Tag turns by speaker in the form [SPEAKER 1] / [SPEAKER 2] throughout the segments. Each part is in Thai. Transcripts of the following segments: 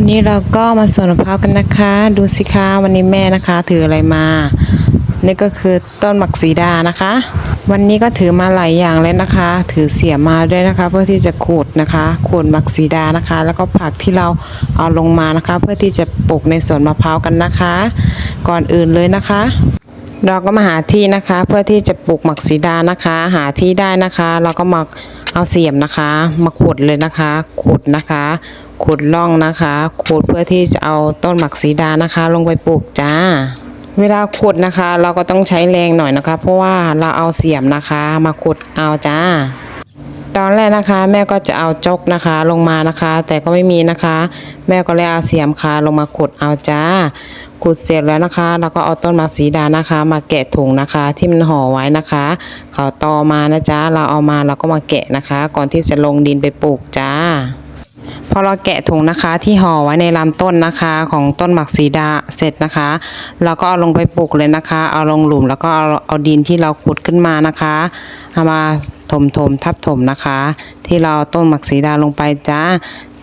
[SPEAKER 1] วันนี้เราก็มาสวนมะพร้าวกันนะคะ ดูสิคะวันนี้แม่นะคะ ถืออะไรมานี่ก็คือต้นหมักสีดานะคะ วันนี้ก็ถือมาหลายอย่างเลยนะคะ ถือเสียมมาด้วยนะคะ เพื่อที่จะขูดนะคะขูดหมักสีดานะคะ แล้วก็ผักที่เราเอาลงมานะคะ เพื่อที่จะปลูกในสวนมะพร้าวกันนะคะ ก่อนอื่นเลยนะคะเราก็มาหาที่นะคะ เพื่อที่จะปลูกหมักสีดานะคะ หาที่ได้นะคะ เราก็มาเอาเสียมนะคะ มาขุดเลยนะคะขุดนะคะ ขุดร่องนะคะขุดเพื่อที่จะเอาต้นหมักสีดานะคะ ลงไปปลูกจ้า เวลาขุดนะคะ เราก็ต้องใช้แรงหน่อยนะคะ เพราะว่าเราเอาเสียมนะคะ มาขุดเอาจ้า ตอนแรกนะคะ แม่ก็จะเอาจกนะคะลงมานะคะ แต่ก็ไม่มีนะคะ แม่ก็เลยเอาเสียมคาลงมาขุดเอาจ้าขุดเสร็จแล้วนะคะ เราก็เอาต้นมะสีดานะคะ มาแกะถุงนะคะ ที่มันห่อไว้นะคะเขาตอมานะจ๊ะเราเอามาเราก็มาแกะนะคะ ก่อนที่จะลงดินไปปลูกจ้า พอเราแกะถุงนะคะที่ห่อไว้ในลำต้นนะคะของต้นหมักสีดาเสร็จนะคะเราก็เอาลงไปปลูกเลยนะคะ เอาลงหลุมแล้วก็เอาเอาดินที่เราขุดขึ้นมานะคะเอามาถมถมทับถมนะคะ ที่เราต้นหมักสีดาลงไปจ้า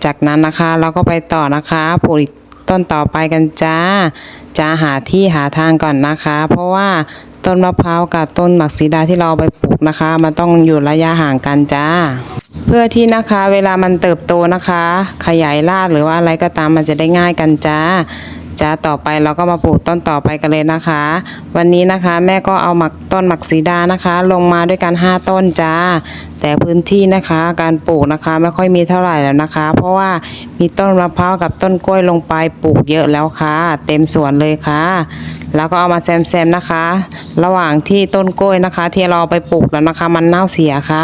[SPEAKER 1] จากนั้นนะคะ เราก็ไปต่อนะคะปลูกอีก ต้นต่อไปกันจ้าจะหาที่หาทางก่อนนะคะ เพราะว่าต้นมะพร้าวกับต้นหมักสีดาที่เราไปปลูกนะคะ มันต้องอยู่ระยะห่างกันจ้า เพื่อที่นะคะเวลามันเติบโตนะคะ ขยายรากหรือว่าอะไรก็ตามมันจะได้ง่ายกันจ้าจ้าต่อไปเราก็มาปลูกต้นต่อไปกันเลยนะคะ วันนี้นะคะแม่ก็เอาหมักต้นหมักสีดานะคะ ลงมาด้วยกัน 5 ต้นจ้า แต่พื้นที่นะคะ การปลูกนะคะไม่ค่อยมีเท่าไหร่แล้วนะคะ เพราะว่ามีต้นมะพร้าวกับต้นกล้วยลงไปปลูกเยอะแล้วค่ะ เต็มสวนเลยค่ะ แล้วก็เอามาแซมๆนะคะ ระหว่างที่ต้นกล้วยนะคะ ที่เราไปปลูกแล้วนะคะ มันเน่าเสียค่ะ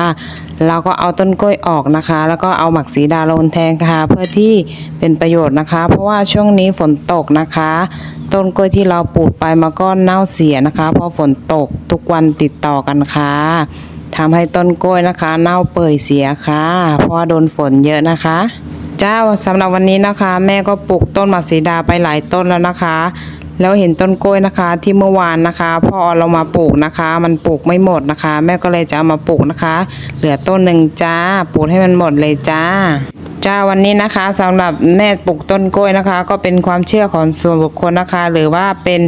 [SPEAKER 1] เราก็เอาต้นกล้วยออกนะคะ แล้วก็เอาหมักสีดาลงแทนค่ะ เพื่อที่เป็นประโยชน์นะคะ เพราะว่าช่วงนี้ฝนตกนะคะ ต้นกล้วยที่เราปลูกไปมันก็เน่าเสียนะคะ เพราะฝนตกทุกวันติดต่อกันค่ะ ทำให้ต้นกล้วยนะคะ เน่าเปื่อยเสียค่ะ เพราะโดนฝนเยอะนะคะเจ้าสำหรับวันนี้นะคะ แม่ก็ปลูกต้นมัสีดาไปหลายต้นแล้วนะคะ แล้วเห็นต้นกล้วยนะคะที่เมื่อวานนะคะพอเอเรามาปลูกนะคะ มันปลูกไม่หมดนะคะ แม่ก็เลยจะเอามาปลูกนะคะ เหลือต้นหนึ่งจ้าปลูกให้มันหมดเลยจ้า จ้าวันนี้นะคะสำหรับแม่ปลูกต้นกล้วยนะคะ ก็เป็นความเชื่อของส่วนบุคคลนะคะ หรือว่าเป็น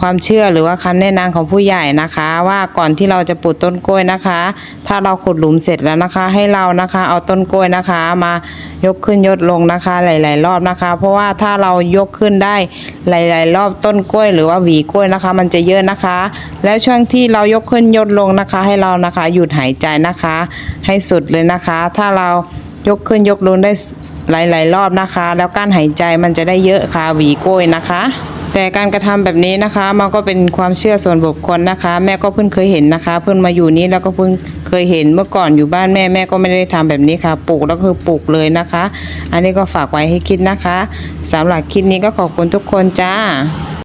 [SPEAKER 1] ความเชื่อหรือว่าคำแนะนำของผู้ใหญ่นะคะ ว่าก่อนที่เราจะปลูกต้นกล้วยนะคะ ถ้าเราขุดหลุมเสร็จแล้วนะคะ ให้เรานะคะเอาต้นกล้วยนะคะ มายกขึ้นยกลงนะคะ หลาย ๆ รอบนะคะ เพราะว่าถ้าเรายกขึ้นได้หลาย ๆ รอบต้นกล้วย หรือว่าหวีกล้วยนะคะ มันจะเยอะนะคะ แล้วช่วงที่เรายกขึ้นยกลงนะคะ ให้เรานะคะหยุดหายใจนะคะ ให้สุดเลยนะคะ ถ้าเรา ยกขึ้นยกลงได้หลาย ๆ รอบนะคะ แล้วการหายใจมันจะได้เยอะค่ะหวีโกยนะคะ แต่การกระทำแบบนี้นะคะ มันก็เป็นความเชื่อส่วนบุคคลนะคะ แม่ก็เพิ่งเคยเห็นนะคะ เพิ่งมาอยู่นี้แล้วก็เพิ่งเคยเห็นเมื่อก่อนอยู่บ้านแม่แม่ก็ไม่ได้ทำแบบนี้ค่ะปลูกแล้วก็คือปลูกเลยนะคะ อันนี้ก็ฝากไว้ให้คิดนะคะสำหรับคลิปนี้ก็ขอบคุณทุกคนจ้า